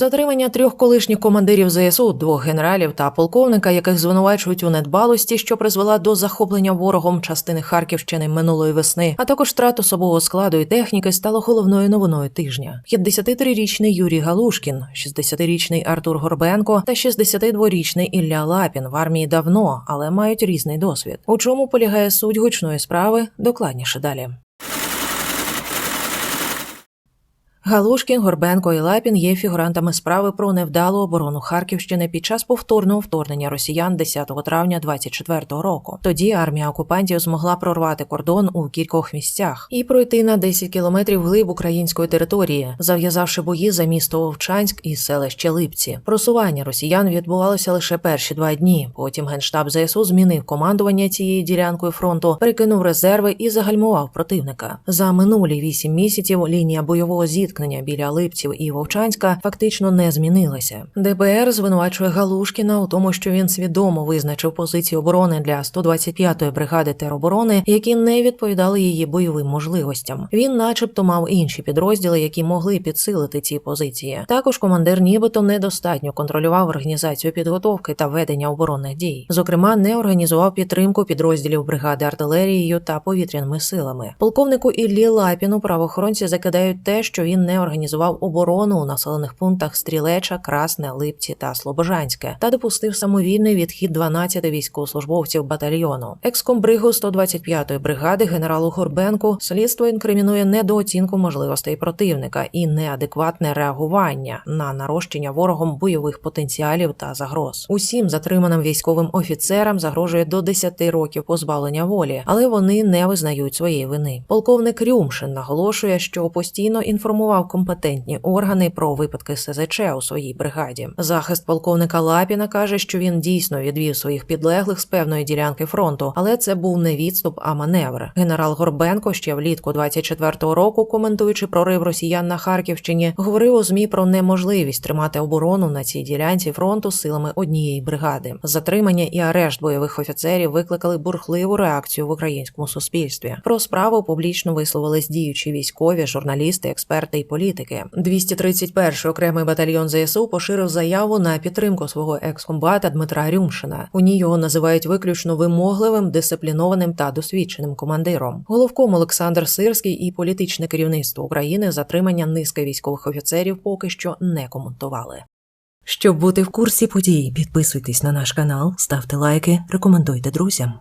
Затримання трьох колишніх командирів ЗСУ, двох генералів та полковника, яких звинувачують у недбалості, що призвела до захоплення ворогом частини Харківщини минулої весни, а також втрат особового складу і техніки, стало головною новиною тижня. 53-річний Юрій Галушкін, 60-річний Артур Горбенко та 62-річний Ілля Лапін в армії давно, але мають різний досвід. У чому полягає суть гучної справи? Докладніше далі. Галушкін, Горбенко і Лапін є фігурантами справи про невдалу оборону Харківщини під час повторного вторгнення росіян 10 травня 24 року. Тоді армія окупантів змогла прорвати кордон у кількох місцях і пройти на 10 кілометрів глиб української території, зав'язавши бої за місто Вовчанськ і селище Липці. Просування росіян відбувалося лише перші два дні. Потім генштаб ЗСУ змінив командування цією ділянкою фронту, перекинув резерви і загальмував противника. За минулі вісім місяців лінія бойового зіткнення біля Липців і Вовчанська фактично не змінилася. ДБР звинувачує Галушкіна у тому, що він свідомо визначив позиції оборони для 125-ї бригади тероборони, які не відповідали її бойовим можливостям. Він, начебто, мав інші підрозділи, які могли підсилити ці позиції. Також командир, нібито недостатньо контролював організацію підготовки та ведення оборонних дій. Зокрема, не організував підтримку підрозділів бригади артилерією та повітряними силами. Полковнику Іллі Лапіну правоохоронці закидають те, що він не організував оборону у населених пунктах Стрілеча, Красне, Липці та Слобожанське та допустив самовільний відхід 12 військовослужбовців батальйону. Екскомбригу 125-ї бригади генералу Горбенку слідство інкримінує недооцінку можливостей противника і неадекватне реагування на нарощення ворогом бойових потенціалів та загроз. Усім затриманим військовим офіцерам загрожує до 10 років позбавлення волі, але вони не визнають своєї вини. Полковник Рюмшин наголошує, що постійно інформував компетентні органи про випадки СЗЧ у своїй бригаді. Захист полковника Лапіна каже, що він дійсно відвів своїх підлеглих з певної ділянки фронту, але це був не відступ, а маневр. Генерал Горбенко ще влітку 24-го року, коментуючи прорив росіян на Харківщині, говорив у змі про неможливість тримати оборону на цій ділянці фронту силами однієї бригади. Затримання і арешт бойових офіцерів викликали бурхливу реакцію в українському суспільстві. Про справу публічно висловились діючі військові, журналісти, експерти і політики. 231-й окремий батальйон ЗСУ поширив заяву на підтримку свого екскомбата Дмитра Рюмшина. У ній його називають виключно вимогливим, дисциплінованим та досвідченим командиром. Головком Олександр Сирський і політичне керівництво України затримання низки військових офіцерів поки що не коментували. Щоб бути в курсі подій, підписуйтесь на наш канал, ставте лайки, рекомендуйте друзям.